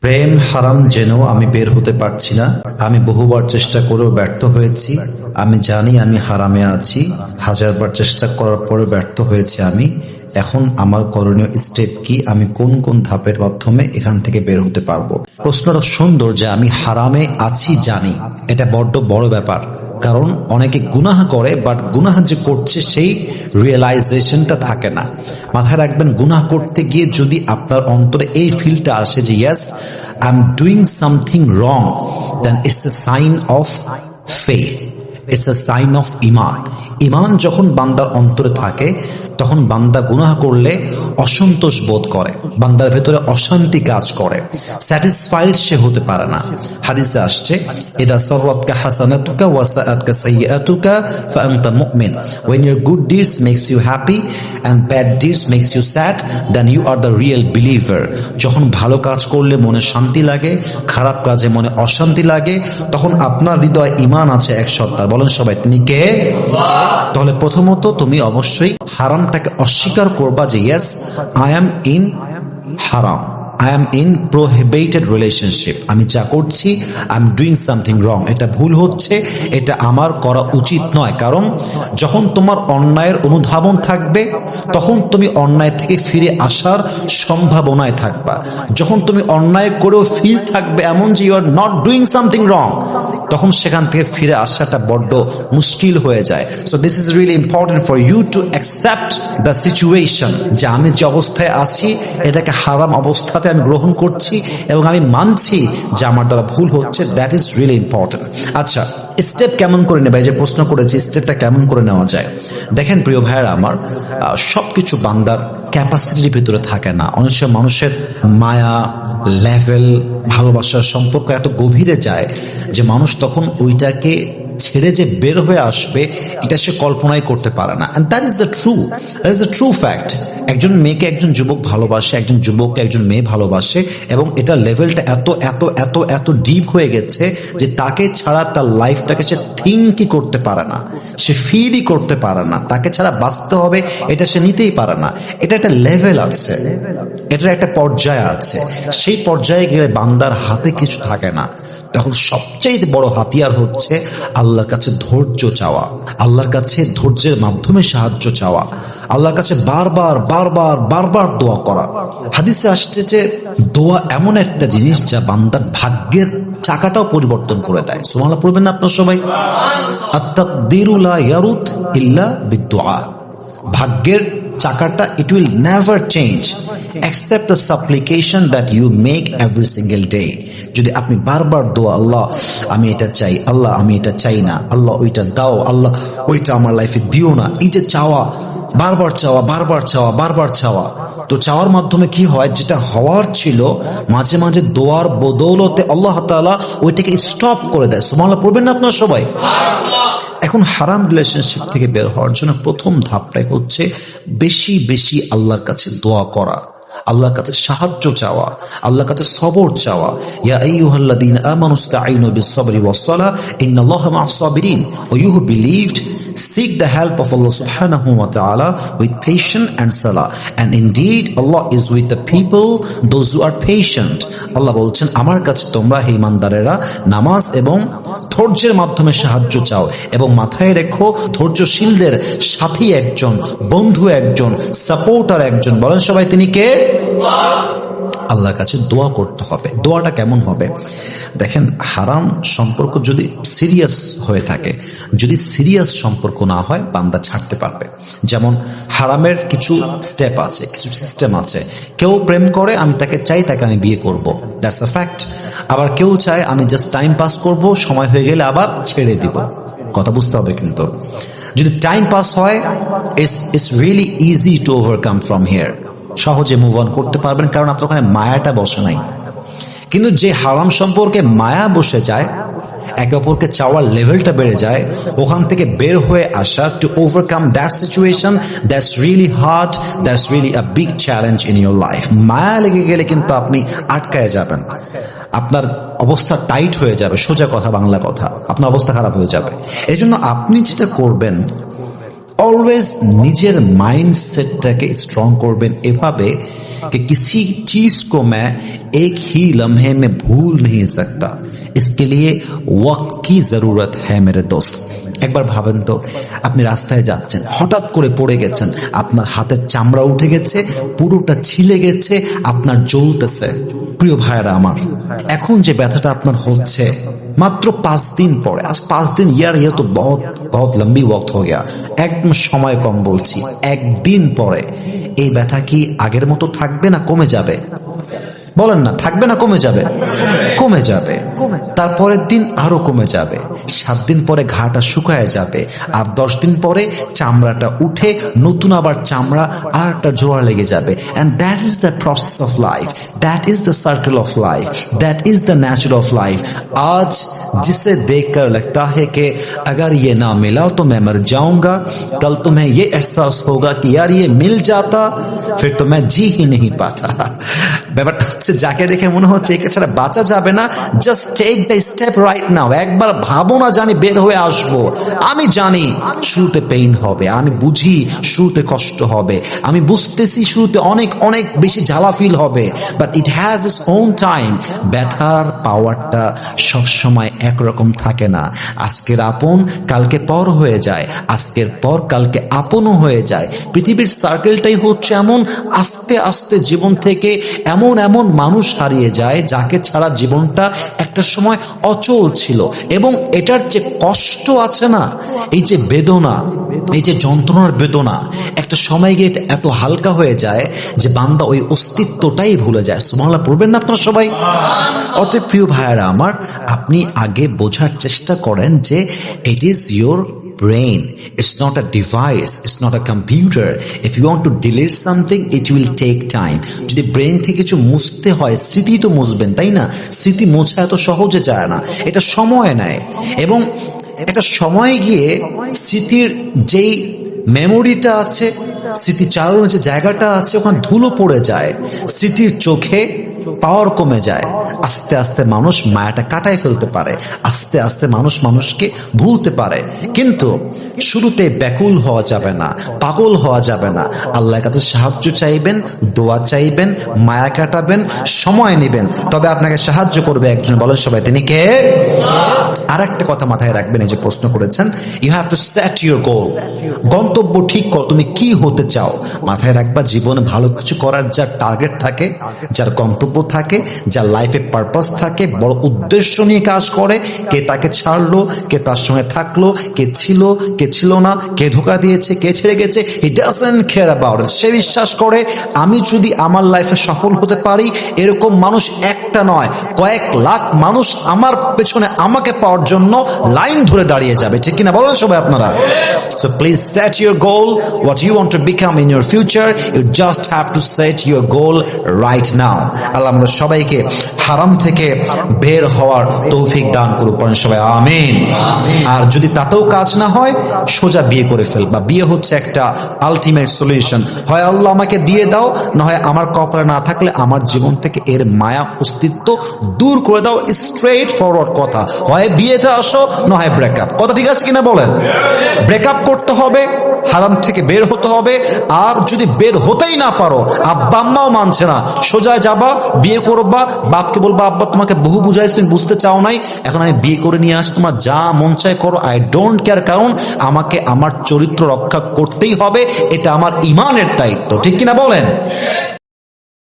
প্রেম হারাম জেনেও আমি বের হতে পারছি না। আমি বহুবার চেষ্টা করেও ব্যর্থ হয়েছি। আমি জানি আমি হারামে আছি। হাজারবার চেষ্টা করার পরে ব্যর্থ হয়েছে আমি। এখন আমার করণীয় স্টেপ কি? আমি কোন কোন ধাপের মাধ্যমে এখান থেকে বের হতে পারব? প্রশ্নটা সুন্দর যে আমি হারামে আছি জানি। এটা বড্ড বড় ব্যাপার। কারণ অনেকে গুনাহ করে বাট গুনাহ যে করছে সেই রিয়েলাইজেশনটা থাকে না। মাথায় রাখবেন, গুনাহ করতে গিয়ে যদি আপনার অন্তরে এই ফিলটা আসে যে yes I am doing something wrong then it's a sign of faith it's a sign of ইমান ইমান যখন বান্দার অন্তরে থাকে, তখন বান্দা গুনাহ করলে অসন্তোষ বোধ করে। বান্দার ভেতরে অশান্তি কাজ করে। স্যাটিসফাইড সে হতে পারে না। হাদিসে আসছে সাররাতকা হাসানাতুকা ওয়া সাআতকা সাইয়্যাতুকা ফাআনতা মুমিন। When your good deeds makes you happy and bad deeds makes you sad, then you are the real believer যখন ভালো কাজ করলে মনে শান্তি লাগে, খারাপ কাজে মনে অশান্তি লাগে, তখন আপনার হৃদয় ইমান আছে এক সত্তার। বলেন সবাই, তিনি কে? তাহলে প্রথমত তুমি অবশ্যই হারামটাকে অস্বীকার করবা যে ইয়াস আই এম ইন হারাম I am in prohibited relationship আমি যা করছি I am doing something wrong এটা ভুল হচ্ছে, এটা আমার করা উচিত নয়। কারণ যখন তোমার অন্যায়ের অনুধাবন থাকবে, তখন তুমি অন্যায় থেকে ফিরে আসার সম্ভাবনায় থাকবা। যখন তুমি অন্যায় করেও ফিল থাকবে এমন যে you are not doing something wrong তখন সেখান থেকে ফিরে আসাটা বড্ড মুশকিল হয়ে যায়। So this is really important for you to accept the situation যে আমি যে অবস্থায় আছি, এটাকে হারাম অবস্থাতে আমি গ্রহণ করছি এবং আমি মানছি যে আমার দ্বারা ভুল হচ্ছে। দ্যাট ইজ রিয়েলি ইম্পর্টেন্ট আচ্ছা স্টেপ কেমন করে নেবে? যে প্রশ্ন করেছি স্টেপটা কেমন করে নেওয়া যায়? দেখেন প্রিয় ভাইয়েরা আমার সব কিছু বান্দার ক্যাপাসিটির ভিতরে থাকে না। অনেক সময় মানুষের মায়া লেভেল ভালোবাসার সম্পর্ক এত গভীরে যায় যে মানুষ তখন ওইটাকে ছেড়ে যে বের হয়ে আসবে, এটা সে কল্পনাই করতে পারে না। And that is the true that is the true fact একজন মেয়েকে একজন যুবক ভালোবাসে, একজন যুবককে একজন মেয়ে ভালোবাসে, এবং এটা লেভেলটা এত এত এত এত ডিপ হয়ে গেছে যে তাকে ছাড়া তার লাইফটাকে সে থিঙ্কই করতে পারে না, সে ফিলই করতে পারে না, তাকে ছাড়া বাঁচতে হবে এটা সে নিতেই পারে না। এটা একটা লেভেল আছে, এটার একটা পর্যায় আছে। সেই পর্যায়ে গেলে বান্দার হাতে কিছু থাকে না। তখন সবচেয়ে বড় হাতিয়ার হচ্ছে আল্লাহর কাছে ধৈর্য চাওয়া, আল্লাহর কাছে ধৈর্যের মাধ্যমে সাহায্য চাওয়া, আল্লাহর কাছে বারবার বারবার বারবার দোয়া করা। হাদিসে আসছে যে, দোয়া এমন একটা জিনিস যা বান্দার ভাগ্যের চাকাটাও পরিবর্তন করে দেয়। সুমালা পড়বেন না আপনার সবাই? আত্মাকদিরুলা ইয়ারুত ইল্লা বিদুয়া ভাগ্যের চাকাটা it will never change accept the supplication that you make every single day যদি আপনি বারবার দোয়া, আল্লাহ, আমি এটা চাই, আল্লাহ, আমি এটা চাই না, আল্লাহ, ওইটা দাও, আল্লাহ, ওইটা আমার লাইফে দিও না, এই যে চাওয়া বারবার চাওয়া বারবার চাওয়া বারবার চাওয়া। তো চাওয়ার মাধ্যমে কি হয়? যেটা হওয়ার ছিল, মাঝে মাঝে দোয়ার বদৌলতে আল্লাহ তালা ওইটাকে স্টপ করে দেয়। সুমাল্লা পড়বেন না আপনার সবাই? এখন হারাম রিলেশনশিপ থেকে বের হওয়ার জন্য প্রথম ধাপটাই হচ্ছে বেশি বেশি আল্লাহর কাছে দোয়া করা। আল্লাহর কাছে সাহায্য চাওয়া, আল্লাহর কাছে সবর চাওয়া। ইয়া আইয়ুহাল্লাযীন আমানু ইসতাঈনু বিস-সাবরি ইন্নাল্লাহা মা'আস-সাবিরিন। You believed seek the help of Allah subhanahu wa ta'ala with patience and salah and indeed Allah is with the people those who are patient Allah বলছেন আমার কাছে তোমরা হে ইমানদারেরা নামাজ এবং ধৈর্যের মাধ্যমে সাহায্য চাও এবং মাথায় রেখো ধৈর্যশীলদের সাথী একজন বন্ধু একজন সাপোর্টার একজন বলেন সবাই তিনি কে আল্লাহর কাছে দোয়া করতে হবে। দোয়াটা কেমন হবে? দেখেন, হারাম সম্পর্ক যদি সিরিয়াস হয়ে থাকে, যদি সিরিয়াস সম্পর্ক না হয়, বান্দা ছাড়তে পারবে। যেমন, হারামের কিছু স্টেপ আছে, কিছু সিস্টেম আছে। কেউ প্রেম করে, আমি তাকে চাই তাকে আমি বিয়ে করব। দ্যাটস আ ফ্যাক্ট আবার কেউ চায়, আমি জাস্ট টাইম পাস করব, সময় হয়ে গেলে আবার ছেড়ে দিব। কথা বুঝতে হবে কিন্তু। যদি টাইম পাস হয় it's it's really easy to overcome from here সহজে মুভ অন করতে পারবেন, কারণ আপনার ওখানে মায়াটা বসে নাই। কিন্তু যে হারাম সম্পর্কে মায়া বসে যায়, একে অপরকে চাওয়ার লেভেলটা বেড়ে যায়, ওখান থেকে বের হয়ে আসা to overcome that situation that's really hard that's really a big challenge in your life মায়া লেগে গেলে কিন্তু আপনি আটকায় যাবেন। আপনার অবস্থা টাইট হয়ে যাবে, সোজা কথা, বাংলা কথা। আপনার অবস্থা খারাপ হয়ে যাবে। এই আপনি যেটা করবেন অলওয়েজ নিজের মাইন্ডসেটটাকে স্ট্রং করবেন এভাবে कि किसी चीज को मैं एक ही लम्हे में भूल नहीं सकता। इसके लिए वक्त की जरूरत है मेरे दोस्त। একবার ভাবেন তো আপনি রাস্তায় যাচ্ছেন হঠাৎ করে পড়ে গেছেন আপনার হাতের চামড়া উঠে গেছে পুরোটা ছিলে গেছে আপনার জ্বলতেছে প্রিয় ভাইয়েরা আমার এখন যে ব্যথাটা আপনার হচ্ছে মাত্র পাঁচ দিন পরে, আজ পাঁচ দিন ইয়ার ইয়ে তো বহুত বহুত লম্বি ওয়াক্ত হয়ে গিয়া একদম সময় কম বলছি, একদিন পরে, এই ব্যথা কি আগের মতো থাকবে না কমে যাবে? বলেন না থাকবে না কমে যাবে কমে যাবে তারপরের দিন আরো কমে যাবে সাত দিন পরে ঘাটা শুকায় যাবে আর দশ দিন পরে চামড়াটা উঠে নতুন আবার চামড়া আর একটা জোয়ার লেগে যাবে and that is the process of life that is the circle of life that is the nature of life आज जिसे देखकर लगता है कि अगर ये ना मिला तो मैं मर जाऊंगा कल तुम्हें ये एहसास होगा कि यार ये मिल जाता फिर तो मैं जी ही नहीं पाता ব্যাপারটা হচ্ছে, যাকে দেখে মনে হচ্ছে একে ছাড়া বাঁচা যাবে না just take the step right now একবার ভাবো না যে বের হয়ে আসব। আমি জানি শুরুতে পেইন হবে, আমি বুঝি শুরুতে কষ্ট হবে। আমি বুঝতেছি শুরুতে অনেক অনেক বেশি জ্বালা ফিল হবে but it has its own time ব্যথার পাওয়ারটা সবসময় একরকম থাকে না। আজকের আপন কালকে পর হয়ে যায়, আজকের পর কালকে আপনও হয়ে যায়। পৃথিবীর সার্কেলটাই হচ্ছে এমন, আস্তে আস্তে জীবন থেকে এমন এমন মানুষ হারিয়ে যায়, যাকে ছাড়া জীবনটা একটা সময় অচল ছিল। এবং এটার যে কষ্ট আছে না, এই যে বেদনা, এই যে যন্ত্রণার বেদনা, একটা সময় গিয়ে এত হালকা হয়ে যায় যে বান্দা ওই অস্তিত্বটাই ভুলে যায়। সুমাল্লাহ পড়বেন না আপনারা সবাই? অতএব প্রিয় ভাইয়ারা আমার, আপনি আগে বোঝার চেষ্টা করেন যে it is your brain. It's not a device. It's not a computer. If you want to delete something, it will take time. যদি ব্রেন থেকে কিছু মুছতে হয় স্মৃতি তো মুছবেন তাই না স্মৃতি মোছা এত সহজে যায় না এটা সময় নেয় এবং একটা সময় গিয়ে স্মৃতির যেই মেমোরিটা আছে স্মৃতি চালানোর যে জায়গাটা আছে ওখানে ধুলো পড়ে যায় স্মৃতির চোখে পাওয়ার কমে যায় আস্তে আস্তে মানুষ মায়াটা কাটায় ফেলতে পারে। আস্তে আস্তে মানুষ মানুষকে ভুলতে পারে। কিন্তু শুরুতে ব্যাকুল হওয়া যাবে না, পাগল হওয়া যাবে না। আল্লাহর কাছে সাহায্য চাইবেন, দোয়া চাইবেন, মায়া কাটাবেন, সময় নেবেন। তবে আপনাকে সাহায্য করবে একজন। বলেন সবাই, তিনি কে? আর একটা কথা মাথায় রাখবেন, এই যে প্রশ্ন করেছেন। You have to set your goal গন্তব্য ঠিক কর, তুমি কি হতে চাও? মাথায় রাখবা, জীবনে ভালো কিছু করার যার টার্গেট থাকে, যার গন্তব্য থাকে, যার লাইফে পারপাস থাকে, বড় উদ্দেশ্য নিয়ে কাজ করে, কে তাকে ছাড়লো, কে তার সঙ্গে থাকল, কে ছিল কে ছিল না, কে ধোকা দিয়েছে, কে ছেড়ে গেছে হি ডাজন্ট কেয়ার অ্যাবাউট সে বিশ্বাস করে, আমি যদি আমার লাইফে সফল হতে পারি, এরকম মানুষ একটা নয়, কয়েক লাখ মানুষ আমার পেছনে আমাকে পাওয়ার জন্য লাইন ধরে দাঁড়িয়ে যাবে, ঠিক কিনা বলেন সবাই আপনারা? So please set your goal what you want to become in your future you just have to set your goal right now Allah আমরা সবাইকে হারাম থেকে বের হওয়ার তৌফিক দান করুক পড়েন সবাই আমিন। আর যদি তাতেও কাজ না হয় সোজা বিয়ে করে ফেল বা বিয়ে হচ্ছে একটা আলটিমেট সলিউশন হয় আল্লাহ আমাকে দিয়ে দাও না হয় আমার কপালে না থাকলে আমার জীবন থেকে এর মায়া অস্তিত্ব দূর করে দাও স্ট্রেট ফরওয়ার্ড কথা। হয় বিয়েতে আসো না হয় ব্রেকআপ কথা ঠিক আছে কিনা বলেন? ব্রেকআপ করতে হবে হারাম থেকে বের হতে হবে। আর যদি বের হতেই না পারো, আব্বা আম্মাও মানছে না। সোজা যাবা, বিয়ে করবা, বাপকে বলবা, আব্বা, তোমাকে বহু বুঝাইস তুমি বুঝতে চাও নাই। এখন আমি বিয়ে করে নিয়ে আস, তোমার যা মন চায় করো। আই ডোন্ট কেয়ার কারণ আমাকে আমার চরিত্র রক্ষা করতেই হবে। এটা আমার ইমানের দায়িত্ব। ঠিক কিনা বলেন?